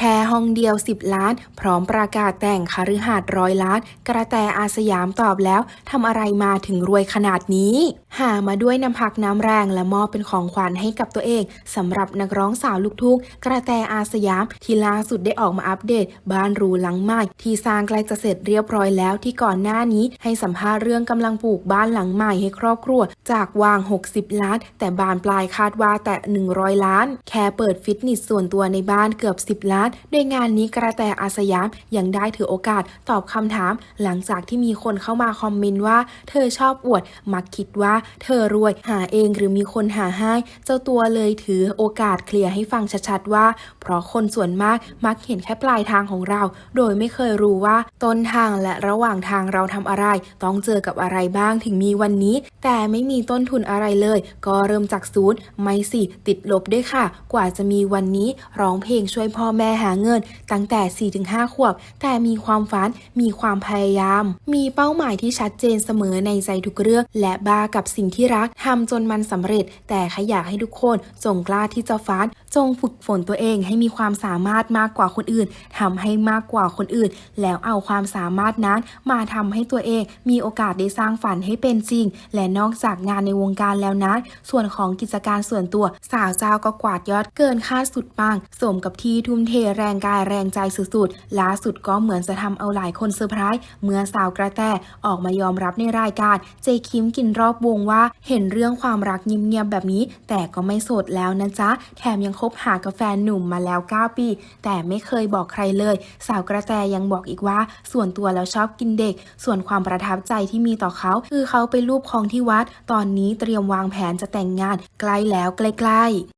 แค่ห้องเดียว 10 ล้าน พร้อมประกาศแต่งคฤหาสน์ร้อยล้าน กระแตอาสยามตอบแล้วทำอะไรมาถึงรวยขนาดนี้หามาด้วยน้ำพักน้ำแรงและมอบเป็นของขวัญให้กับตัวเองสำหรับนักร้องสาวลูกทุ่งกระแตอาสยาม ที่ล่าสุดได้ออกมาอัปเดต บ้านรูหลังใหม่ ที่สร้างใกล้จะเสร็จเรียบร้อยแล้วที่ก่อนหน้านี้ ให้สัมภาษณ์เรื่องกำลังปลูกบ้านหลังใหม่ให้ครอบครัว จากวาง 60 ล้าน แต่บานปลายคาดว่าแต่ 100 ล้าน แค่เปิดฟิตเนสส่วนตัวในบ้านเกือบ 10 ล้านโดยงานนี้กระแตอาสยามยังได้ถือโอกาสตอบคำถาม หลังจากที่มีคนเข้ามาคอมเมนต์ว่า เธอชอบอวดมักคิดว่าเธอรวยหาเองหรือมีคนหาให้ เจ้าตัวเลยถือโอกาสเคลียร์ให้ฟังชัดๆว่า เพราะคนส่วนมากมักเห็นแค่ปลายทางของเรา โดยไม่เคยรู้ว่าต้นทางและระหว่างทางเราทำอะไร ต้องเจอกับอะไรบ้างถึงมีวันนี้ แต่ไม่มีต้นทุนอะไรเลย ก็เริ่มจากศูนย์ไม่สิติดลบด้วยค่ะ กว่าจะมีวันนี้ร้องเพลงช่วยพ่อแม่หาเงิน ตั้งแต่ 4-5 ขวบ แต่มีความฝันมีความพยายาม มีเป้าหมายที่ชัดเจนเสมอในใจทุกเรื่องและบ้ากับสิ่งที่รักทำจนมันสำเร็จ แต่ขอยากให้ทุกคนจงกล้าที่จะฝันจงฝึกฝนตัวเองให้มีความสามารถมากกว่าคนอื่นทำให้มากกว่าคนอื่น แล้วเอาความสามารถนั้นมาทำให้ตัวเองมีโอกาสได้สร้างฝันให้เป็นจริง และนอกจากงานในวงการแล้วนั้นส่วนของกิจการส่วนตัว สาวเจ้าก็กวาดยอดเกินคาดสุดปังสมกับที่ทุ่มเทแรงกายแรงใจสุดๆล่าสุดก็เหมือนจะทำเอาหลายคนเซอร์ไพรส์เมื่อสาวกระแตออกมายอมรับในรายการเจคิมกินรอบวงงว่าเห็นเรื่องความรักเงียบๆแบบนี้ แต่ก็ไม่โสดแล้วนะจ๊ะ แถมยังคบหากับแฟนหนุ่มมาแล้ว 9 ปี แต่ไม่เคยบอกใครเลย สาวกระแตยังบอกอีกว่า ส่วนตัวแล้วชอบกินเด็ก ส่วนความประทับใจที่มีต่อเขา คือเขาไปรูปคลองที่วัด ตอนนี้เตรียมวางแผนจะแต่งงาน ใกล้แล้วใกล้ๆ